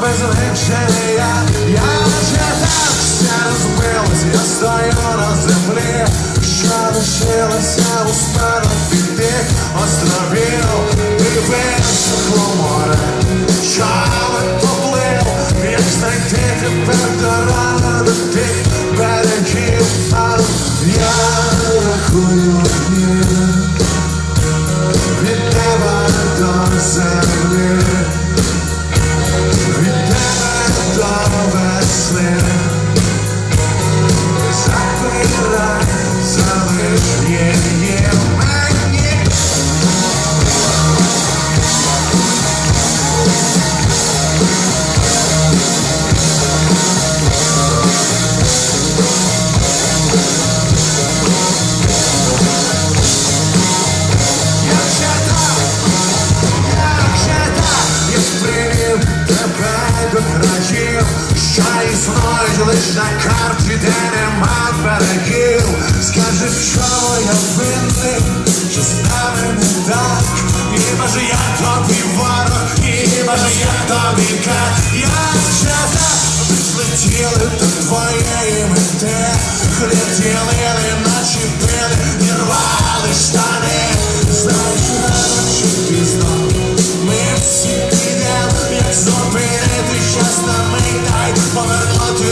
без венчання Я вже так все розбилась, я стою на землі Що лишилося у спину від тих островів І висохло море, що поплив Як знайти тепер дорогу до тих берегів Я рахую. дні на карті, де нема берегів. Скажи, в чому я винний, що з нами не так, хіба ж я тобі ворог, хіба ж я тобі кат, як ще так, ми злетіли до твоєї мети, хлітіли,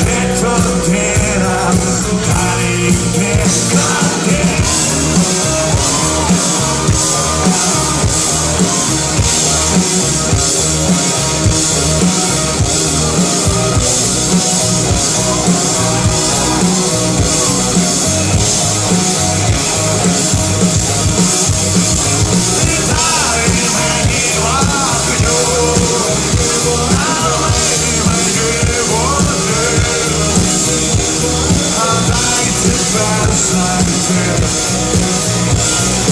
скажи куди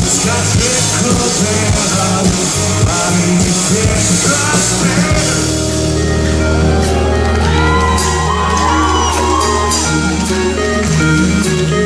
Скажи, куди нам, а не йти,